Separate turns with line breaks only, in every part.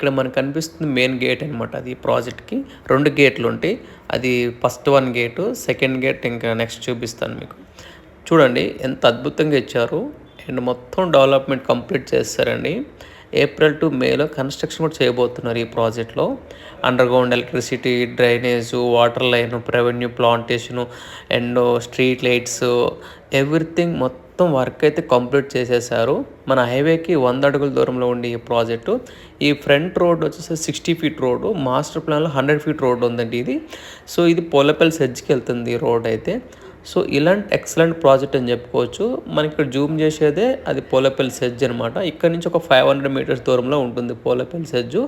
ఇక్కడ మనకు కనిపిస్తుంది మెయిన్ గేట్ అనమాట అది ప్రాజెక్ట్కి రెండు గేట్లు ఉంటాయి. అది first one gate second gate ఇంకా నెక్స్ట్ చూపిస్తాను మీకు. చూడండి ఎంత అద్భుతంగా ఇచ్చారు. అండ్ మొత్తం డెవలప్మెంట్ కంప్లీట్ చేస్తారండి. ఏప్రిల్ టు మేలో కన్స్ట్రక్షన్ కూడా చేయబోతున్నారు ఈ ప్రాజెక్ట్లో underground electricity drainage water line revenue plantation and street lights everything మొత్తం మొత్తం వర్క్ అయితే కంప్లీట్ చేసేసారు. మన హైవేకి వంద అడుగుల దూరంలో ఉండే ఈ ప్రాజెక్టు ఈ ఫ్రంట్ రోడ్ వచ్చేసి సిక్స్టీ ఫీట్ రోడ్ మాస్టర్ ప్లాన్లో హండ్రెడ్ ఫీట్ రోడ్ ఉందండి ఇది. సో ఇది పొలపల్లి సెజ్కి వెళ్తుంది ఈ రోడ్ అయితే. సో ఇలాంటి ఎక్సలెంట్ ప్రాజెక్ట్ అని చెప్పుకోవచ్చు. మనకి ఇక్కడ జూమ్ చేసేదే అది పోలపల్లి సెజ్ అనమాట. ఇక్కడ నుంచి ఒక ఫైవ్ హండ్రెడ్ మీటర్స్ దూరంలో ఉంటుంది పోలపల్లి సెజ్జు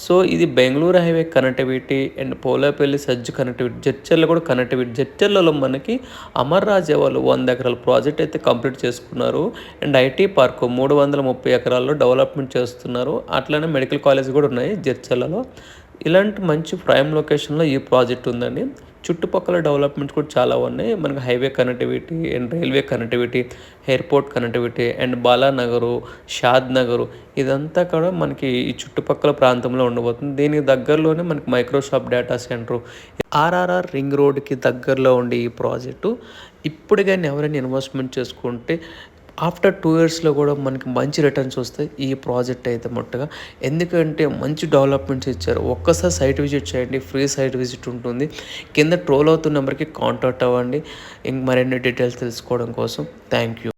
సో ఇది Bengaluru highway connectivity and Polepalli SEZ connectivity Jadcherla కూడా కనెక్టివిటీ. జడ్చర్లలో మనకి అమర్ రాజే వాళ్ళు వంద ఎకరాల ప్రాజెక్ట్ అయితే కంప్లీట్ చేసుకున్నారు. అండ్ ఐటీ పార్క్ మూడు వందల ముప్పై ఎకరాల్లో డెవలప్మెంట్ చేస్తున్నారు. అట్లనే మెడికల్ కాలేజ్ కూడా ఉన్నాయి జడ్చర్లలో. ఇలాంటి మంచి ప్రైమ్ లొకేషన్లో ఈ ప్రాజెక్ట్ ఉందండి. చుట్టుపక్కల డెవలప్మెంట్స్ కూడా చాలా ఉన్నాయి. మనకి highway connectivity and railway connectivity airport connectivity and Balanagar Shadnagar ఇదంతా కూడా మనకి ఈ చుట్టుపక్కల ప్రాంతంలో ఉండబోతుంది. దీనికి దగ్గరలోనే మనకి Microsoft data centre RRR ring రోడ్కి దగ్గరలో ఉండే ఈ ప్రాజెక్టు ఇప్పుడు కానీ ఎవరైనా ఇన్వెస్ట్మెంట్ చేసుకుంటే ఆఫ్టర్ టూ ఇయర్స్లో కూడా మనకి మంచి రిటర్న్స్ వస్తాయి. ఈ ప్రాజెక్ట్ అయితే మొట్టగా ఎందుకంటే మంచి డెవలప్మెంట్స్ ఇచ్చారు. ఒక్కసారి సైట్ విజిట్ చేయండి. ఫ్రీ సైట్ విజిట్ ఉంటుంది. కింద ట్రోల్ అవుతున్న నెంబర్కి కాంటాక్ట్ అవ్వండి. ఇంక మరిన్ని డీటెయిల్స్ తెలుసుకోవడం కోసం. Thank you